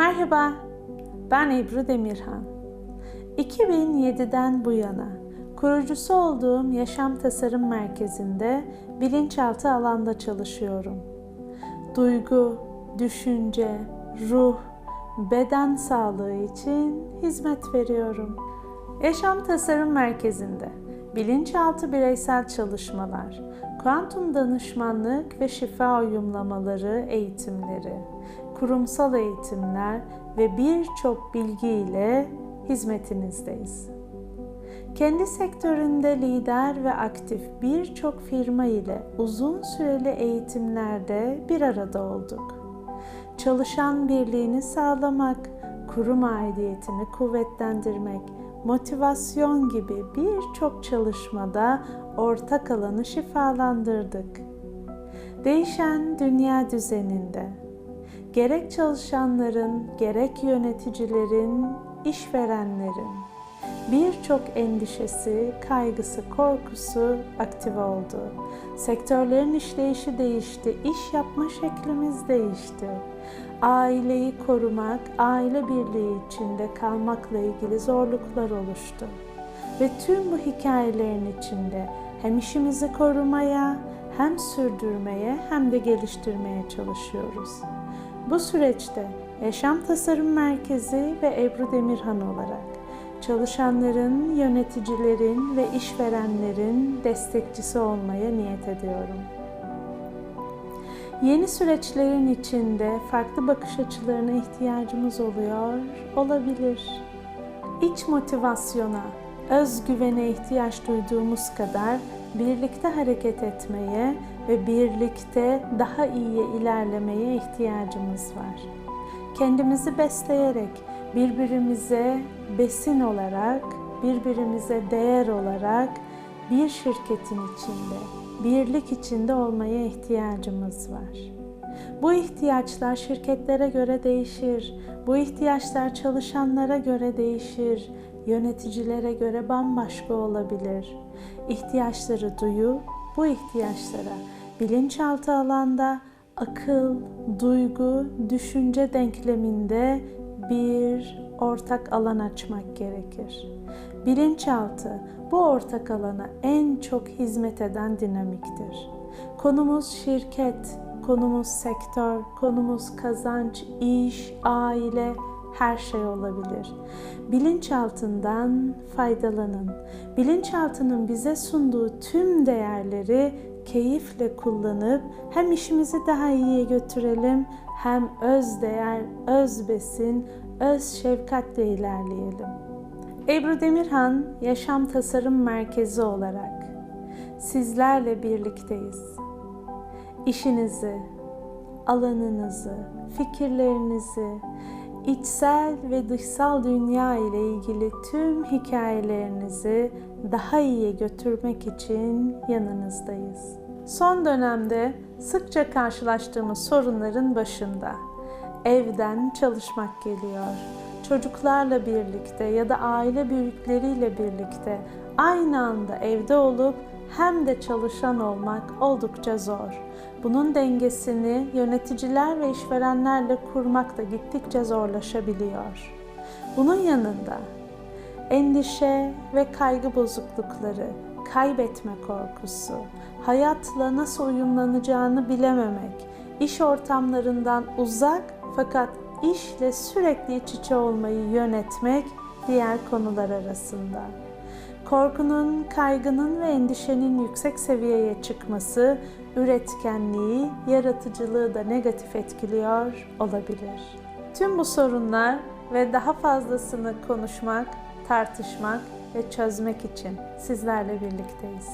Merhaba, ben Ebru Demirhan. 2007'den bu yana kurucusu olduğum Yaşam Tasarım Merkezi'nde bilinçaltı alanda çalışıyorum. Duygu, düşünce, ruh, beden sağlığı için hizmet veriyorum. Yaşam Tasarım Merkezi'nde bilinçaltı bireysel çalışmalar, kuantum danışmanlık ve şifa uyumlamaları eğitimleri, kurumsal eğitimler ve birçok bilgi ile hizmetinizdeyiz. Kendi sektöründe lider ve aktif birçok firma ile uzun süreli eğitimlerde bir arada olduk. Çalışan birliğini sağlamak, kurum aidiyetini kuvvetlendirmek, motivasyon gibi birçok çalışmada ortak alanı şifalandırdık. Değişen dünya düzeninde gerek çalışanların, gerek yöneticilerin, işverenlerin birçok endişesi, kaygısı, korkusu aktive oldu. Sektörlerin işleyişi değişti, iş yapma şeklimiz değişti. Aileyi korumak, aile birliği içinde kalmakla ilgili zorluklar oluştu. Ve tüm bu hikayelerin içinde hem işimizi korumaya, hem sürdürmeye hem de geliştirmeye çalışıyoruz. Bu süreçte Yaşam Tasarım Merkezi ve Ebru Demirhan olarak çalışanların, yöneticilerin ve işverenlerin destekçisi olmaya niyet ediyorum. Yeni süreçlerin içinde farklı bakış açılarına ihtiyacımız oluyor, olabilir. İç motivasyona, özgüvene ihtiyaç duyduğumuz kadar birlikte hareket etmeye ve birlikte daha iyiye ilerlemeye ihtiyacımız var. Kendimizi besleyerek birbirimize besin olarak, birbirimize değer olarak bir şirketin içinde, birlik içinde olmaya ihtiyacımız var. Bu ihtiyaçlar şirketlere göre değişir. Bu ihtiyaçlar çalışanlara göre değişir. Yöneticilere göre bambaşka olabilir. İhtiyaçları duyup bu ihtiyaçlara bilinçaltı alanda akıl, duygu, düşünce denkleminde bir ortak alan açmak gerekir. Bilinçaltı bu ortak alana en çok hizmet eden dinamiktir. Konumuz şirket, konumuz sektör, konumuz kazanç, iş, aile, her şey olabilir. Bilinçaltından faydalanın. Bilinçaltının bize sunduğu tüm değerleri keyifle kullanıp hem işimizi daha iyiye götürelim hem öz değer, öz besin, öz şefkatle ilerleyelim. Ebru Demirhan Yaşam Tasarım Merkezi olarak sizlerle birlikteyiz. İşinizi, alanınızı, fikirlerinizi, içsel ve dışsal dünya ile ilgili tüm hikayelerinizi daha iyiye götürmek için yanınızdayız. Son dönemde sıkça karşılaştığımız sorunların başında evden çalışmak geliyor. Çocuklarla birlikte ya da aile büyükleriyle birlikte aynı anda evde olup hem de çalışan olmak oldukça zor. Bunun dengesini yöneticiler ve işverenlerle kurmak da gittikçe zorlaşabiliyor. Bunun yanında endişe ve kaygı bozuklukları, kaybetme korkusu, hayatla nasıl uyumlanacağını bilememek, iş ortamlarından uzak fakat işle sürekli iç içe olmayı yönetmek diğer konular arasında. Korkunun, kaygının ve endişenin yüksek seviyeye çıkması üretkenliği, yaratıcılığı da negatif etkiliyor olabilir. Tüm bu sorunlar ve daha fazlasını konuşmak, tartışmak ve çözmek için sizlerle birlikteyiz.